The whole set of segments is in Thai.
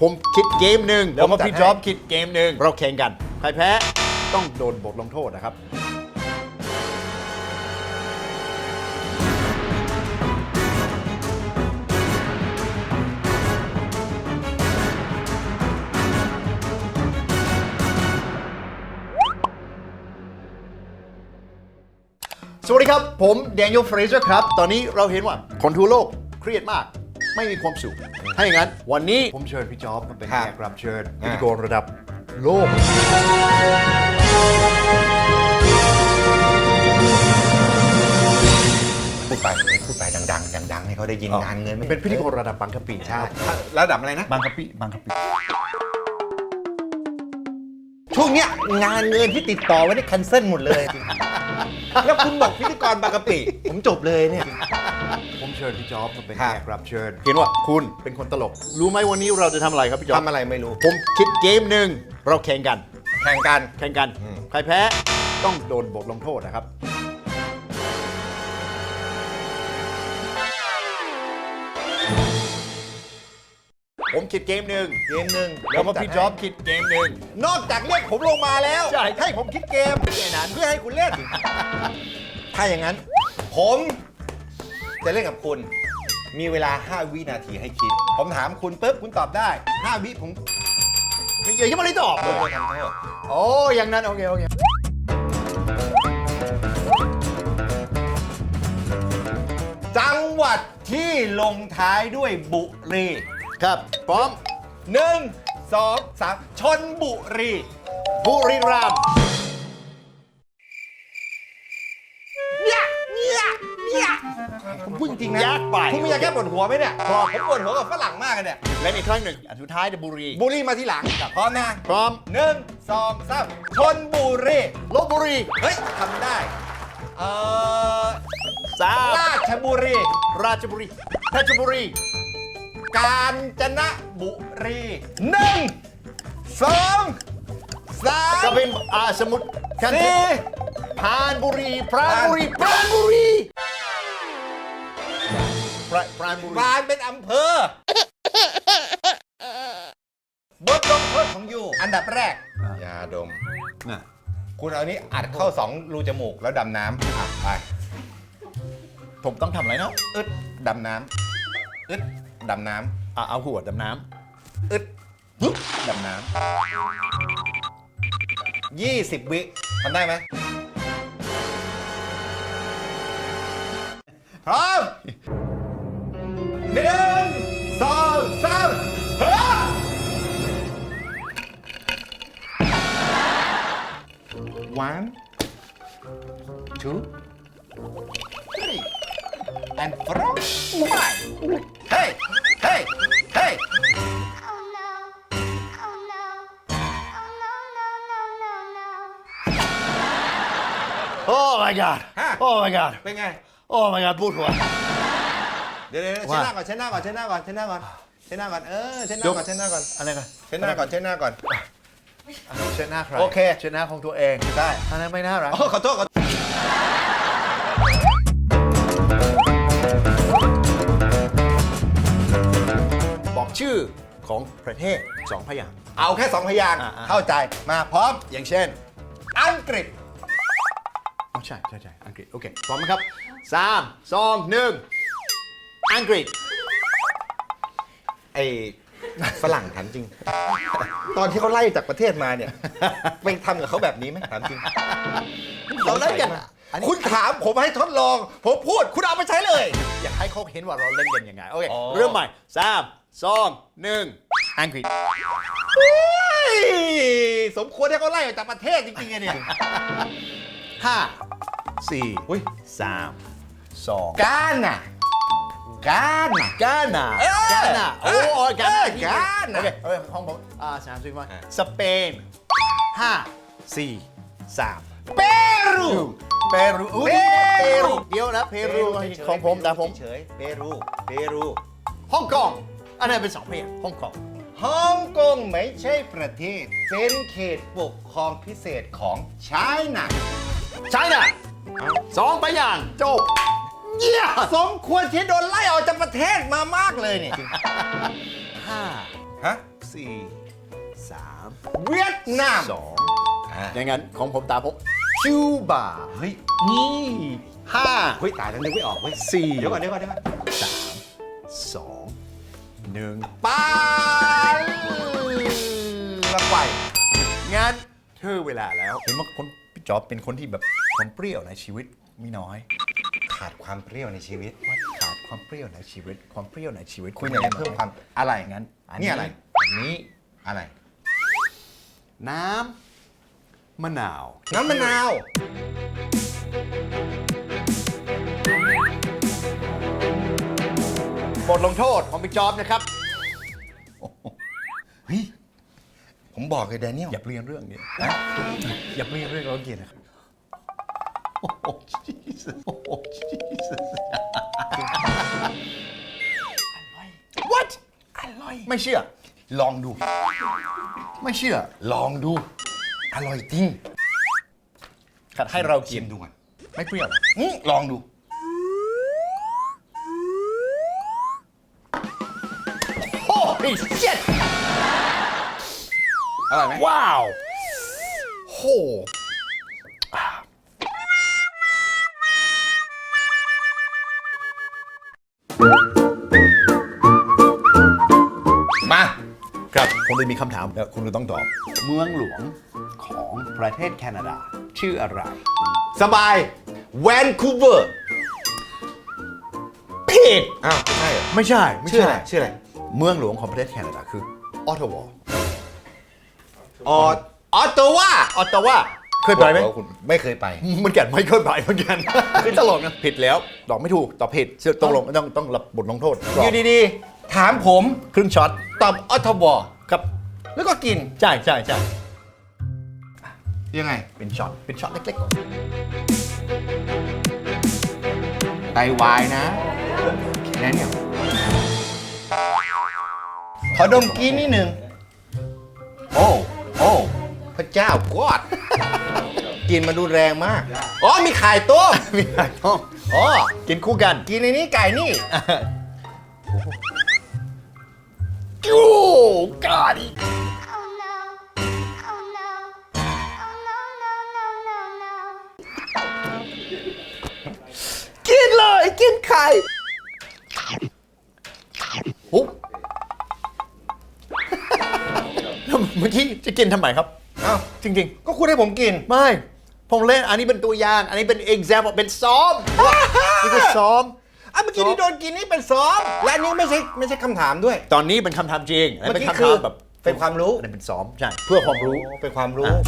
ผมคิดเกมหนึ่งเดี๋ผยวมกับจัดพี่ให้จ๊อบคิดเกมหนึ่งเราแข่งกัน ใครแพ้ต้องโดนบทลงโทษนะครับ สวัสดีครับ ผมแดเนียลเฟรเซอร์ครับ ตอนนี้เราเห็นว่าคนทั่วโลกเครียดมาก ไม่มีความสุข ถ้าอย่างนั้น วันนี้ผมเชิญพี่จ๊อบมาเป็นครับแขกรับเชิญอ่าพิธีกรระดับโลก พูดไปพูดไปดังๆดังๆให้เขาได้ยินงานเงินไม่เป็นพิธีกรระดับบางกะปิใช่ระดับอะไรนะ บางกะปิบางกะปิช่วงเนี้ยงานเงินที่ติดต่อไว้ได้คันเซิลหมดเลย แล้วคุณบอกพิธีกรบางกะปิ ผมจบเลยเนี่ย ผมเชิญพี่จ๊อบมาเป็นครับแขกรับเชิญเห็นว่าคุณเป็นคนตลก รู้ไหมวันนี้เราจะทำอะไรครับพี่จ๊อบทำอะไรไม่รู้ ผมคิดเกมหนึ่งเราแข่งกัน แข่งกัน แข่งกัน อืม ใครแพ้ต้องโดนบทลงโทษนะครับ ผมคิดเกมหนึ่งเกมหนึ่งแล้วก็พี่จ๊อบคิดเกมหนึ่ง นอกจากเรียกผมลงมาแล้วใช่ ให้ผมคิดเกมแค่นั้นเพื่อให้คุณเล่น ถ้าอย่างนั้น ผม จะเล่นกับคุณ มีเวลา 5 วินาทีให้คิด ผมถามคุณปุ๊บคุณตอบได้ 5 วิผมยังไม่ได้ตอบโดนทำโทษโอ้อย่างนั้น โอเค โอเค จังหวัดที่ลงท้ายด้วยบุรีครับ พร้อมหนึ่งสองสามชนบุรี บุรีรัมย์ ผมพูดจริงๆนะยากไป คุณไม่อยากแก้ปวดหัวไหมเนี่ยพอผมปวดหัวกับฝรั่งมากเลยเนี่ยและอีกครั้งหนึ่งอันสุดท้ายเดบุรี บุรีมาทีหลังพร้อมนะพร้อมหนึ่งสองสามชนบุรีลบบุรีเฮ้ยทำได้เอ่อสามราชบุรี ราชบุรีเพชรบุรี กาญจนบุรีหนึ่งสองสามก็เป็นอาสมุทรคันสี่ พานบุรีปราณบุรี ปราณบุรี ปราปราณบุรีบานเป็นอำเภอบทลงโทษของยูอันดับแรก ยาดม น่ะคุณเอานี้อัดเข้าสองรูจมูกแล้วดำน้ำอะไปผมต้องทำอะไรเนาะอึดดำน้ำอึดดำน้อะเอาหัวดำน้ำอึดปึ๊บดำน้ำยี่สิบวิทำได้ไหม three, and from five. Hey, hey, hey. Oh no. Oh no. Oh no, no, no, no, no. ำ Oh my god ฮะ Oh my god เป็นไง Oh my god ปวดหัว เดี๋ยวเดี๋ยวเดี๋ยวว่า เช็ดหน้าก่อนเช็ดหน้าก่อนเช็ดหน้าก่อนเช็ดหน้าก่อนเช็ดหน้าก่อนเออเช็ดหน้าก่อนเช็ดหน้าก่อนอะไรกันเช็ดหน้าก่อนเช็ดหน้าก่อน เช็ดหน้าใครโอเค เช็ดหน้าของตัวเองได้อันนั้นไม่น่ารัก โอ้ขอโทษขอโทษ ชื่อของประเทศสองพยางค์ เอาแค่สองพยางค์อ่าอ่า เข้าใจมาพร้อมอย่างเช่น อังกฤษอ๋อใช่ใช่ใช่อังกฤษ โอเค พร้อมไหมครับสามสองหนึ่งอังกฤษ ไอ้ฝรั่งถามจริง ตอนที่เขาไล่จากประเทศมาเนี่ย ไปทำกับเขาแบบนี้ไหมถามจริงเราเล่นกันอะอันนี้ คุณถามผมให้ทดลอง ผมพูดคุณเอาไปใช้เลย อยากให้เขาเห็นว่าเราเล่นกันยังไง โอเค อ๋อ เริ่มใหม่สาม สองหนึ่งอังกฤษเฮ้ยสมควรให้เขาไล่ออกจากประเทศจริงๆอะเนี่ยห้าสี่อุ้ยสามสองกาน่ะกาน่ะกานาเออกานาโอ้เออโอ้กานาเออกานาโอเคโอเคห้องผมอ่าสามสี่มาอะสเปนห้าสี่สามเปรูเปรูอุ๊ยเปรูเดี๋ยวนะเปรูของผมแต่ผมเฉยๆเปรูเปรูฮ่องกง อันนั้นเป็นสองพยางค์ฮ่องกงฮ่องกงไม่ใช่ประเทศ เป็นเขตปกครองพิเศษของไชน่าใช่น่ะสองพยางค์จบเยี่ยสมควรที่โดนไล่ออกจากประเทศมามากเลยเนี่ยห้าฮะสี่สามเวียดนามสองอ่าอย่างนั้นของผมตามผมคิวบาเฮ้ยนี่ห้าเฮ้ยตายแล้วนึกไม่ออกเว้ยสี่เดี๋ยวก่อนเดี๋ยวก่อนเดี๋ยวก่อนสามสอง หนึ่งปาละไกวงานเธอเวลาแล้วเห็นว่าคนพี่จอบเป็นคนที่แบบความเปรี้ยวในชีวิตมีน้อย ขาดความเปรี้ยวในชีวิต ว่าขาดความเปรี้ยวในชีวิต ความเปรี้ยวในชีวิตคุณอยากจะเพิ่มความอะไรงั้นนี่อะไร อันนี้อะไร น้ำมะนาว น้ำมะนาว บทลงโทษของพี่จอบนะครับ เฮ้ย ผมบอกเลยแดเนียลอย่าเปลี่ยนเรื่องนี้นะอย่าเปลี่ยนเรื่องเราเกียรนะครับโอ้โห Jesus โอ้โห Jesus What อร่อย ไม่เชื่อ ลองดู ไม่เชื่อ ลองดู อร่อยจริงขัดให้เราชิกินมดูก่อนไม่เปรี้ยวเหรออื้อลองดู โอ้ยเจ็ดอร่อยไหมว้าว โห มาครับ ผมเลยมีคำถามแล้วคุณก็ต้องตอบ เมืองหลวงของประเทศแคนาดา ชื่ออะไร สบายแวนคูเวอร์ผิดอ้าวใช่เหรอไม่ใช่ ไม่ชื่อใช่อะไร ชื่ออะไร เมืองหลวงของประเทศแคนาดาคือออตตาวาออออตโตวาออตตาวาเคยไปไหมคุณไม่เคยไปเหมันกันไม่เคยไปเหมือนกันคือตลกนะผิดแล้วตอบไม่ถูกตอบผิดเชื่อตกลงต้องต้องรับบทลงโทษอยู่ดีๆ ถามผมครึ่งช็อตตอบออตวาครับแล้วก็กินใช่ใช่ใช่ยังไงเป็นช็อตเป็นช็อตเล็กไตวายนะแดเนียลข อดมกินนิดหนึ่งโอ้โอ้พระเจ้ากอดกินมันรุนแรงมากอ๋อมีไข่ต้มๆมีอะไรต้องอ๋อกินคู่กัน กินในนี้ไก่นี่โอ้กาดิ Oh no. Oh no. Oh no, no, no, no, no. กินเลยกินไข่ เมื่อกี้จะกินทำไมครับเอ้าจริง ก็คุณให้ผมกิน ๆ ไม่ ผมเล่นอันนี้เป็นตัวอย่าง อันนี้เป็น example เป็นซ้อม นี่คือซ้อม อะเมื่อกี้ที่โดนกินนี่เป็นซ้อม และอันนี้ไม่ใช่ไม่ใช่คำถามด้วย ตอนนี้เป็นคำถามจริงอันนี้เป็นเมื่อกี้คำคืถาอมแบบเป็นความรู้ อันนี้เป็นซ้อม ใช่ เพื่อความรู้ เป็นความรู้ อะ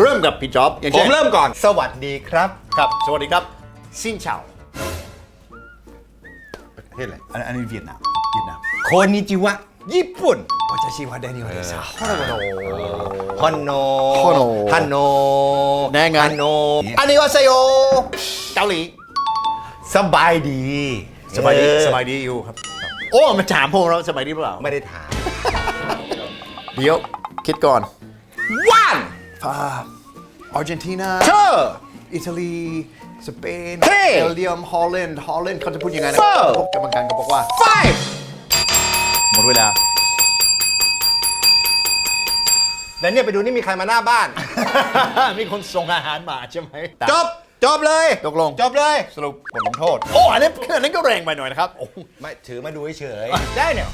เริ่มกับพี่จ๊อบอย่างผเช่มนเริ่มก่อน สวัสดีครับ ครับ สวัสดีครับ ซินเฉา ประเทศอะไรอันอันนี้เวียดนามเวียดนามโคนิจิวะ ญี่ปุ่นว่าจะชื่อว่าแดเนียลเดซ่าฮอนโนฮอนโนฮันโนแน่งั้นฮันโนอันนี้ว่าไซโอเกาหลีสบายดีสบายดีเออสบายดีอยู่ครับ โอ้มาถามผมเราสบายดีเปล่าไม่ได้ถามเดี๋ยว คิดก่อนว่านอ่าอาร์เจนตินาเชอร์อิตาลี สเปนเท่เบลเยียมฮอลแลนด์ฮอลแลนด์เขาจะพูดยังไงนะเฟอร์พบกรรมการก็บอกว่าไฟหมดเวลา แล้วเนี่ยไปดูนี่มีใครมาหน้าบ้าน มีคนส่งอาหารมาใช่ไหมจบ จบเลย ตกลง จบเลย สรุปบทลงโทษ โอ้อันนี้อันนี้ก็แรงไปหน่อยนะครับโอ้ไม่ถือมาดูเฉยๆได้เนี่ย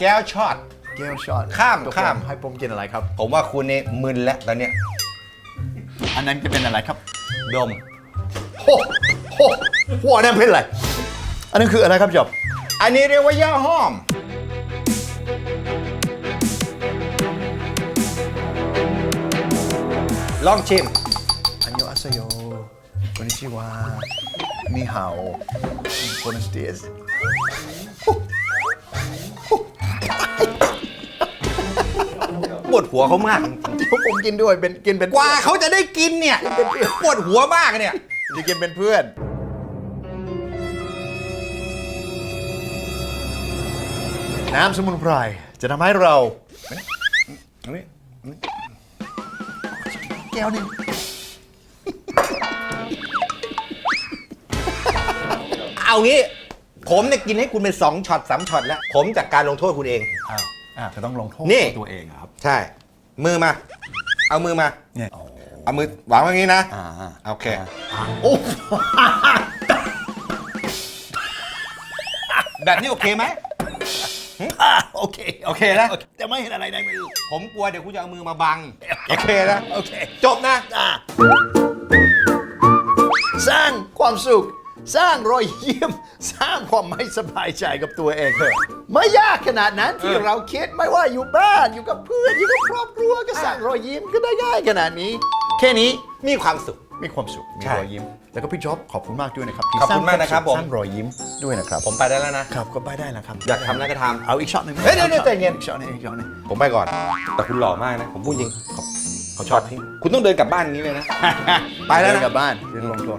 แก้วช็อต เกลช็อตข้ามตกลงข้าม ให้ผมกินอะไรครับ ผมว่าคุณเนี่ยมึนแล้วตอนเนี้ยอันนั้นจะเป็นอะไรครับ ดม โอ้โหหัวอันนั้นเป็นอะไร อันนั้นคืออะไรครับจอบอันนี้เรียกว่าย่าห้อม ลองชิม อันโยอาเซโยคอนนิชิวามีฮาวโบนัสเดียสปวดหัวเขามากที่ผมกินด้วยเป็นกินเป็น กว่าเขาจะได้กินเนี่ยปวดหัวมากเนี่ย จะกินเป็นเพื่อน น้ำสมุนไพรจะทำให้เราแก้วหนึงเอางี้ ผมเนี่ยกินให้คุณเป็นสองช็อตสามช็อตแล้ว ผมจากการลงโทษคุณเอง อ้าวอะจะต้องลงโทษนี่ ตัวเองอะครับ ใช่ มือมา เอามือมา เนี่ย เอามือวางไว้อย่างนี้นะ อ่าโอเค โอ้แบบนี้โอเคไหมโอเคโอเคนะ แต่ไม่เห็นอะไรในมือผมกลัวเดี๋ยวคุณจะเอามือมาบัง โอเคนะ โอเคจบนะ อะสร้างความสุข สร้างรอยยิ้มสร้างความไม่สบายใจกับตัวเองเถอะไม่ยากขนาดนั้นที่เออ เราคิดไม่ว่าอยู่บ้านอยู่กับเพื่อนอยู่กับครอบครัวก็สร้างรอยยิ้มก็ได้ง่ายขนาดนี้ แค่นี้มีความสุข มีความสุข มีใช่รอยยิ้ม แล้วก็พี่จ๊อบขอบคุณมากด้วยนะครับที่ขอบคุณมากนะครับสร้างวผม สร้างรอยยิ้มด้วยนะครับผมไปได้แล้วนะ ครับก็ไปได้แล้วครับอยากทำอะไรก็ทำ เอาอีกช็อตหนึ่งไหมเฮ้ยเดี๋ยวเดี๋ยวใจเย็น อีกช็อตหนึงอีกช็อตหนึงผมไปก่อน แต่คุณหล่อมากนะ ผมพูดจริง เขาชอบที่คุณต้องเดินกลับบ้านอย่างนี้เลยนะ ไปแล้วเดินะกลับบ้านเดินลงโทษ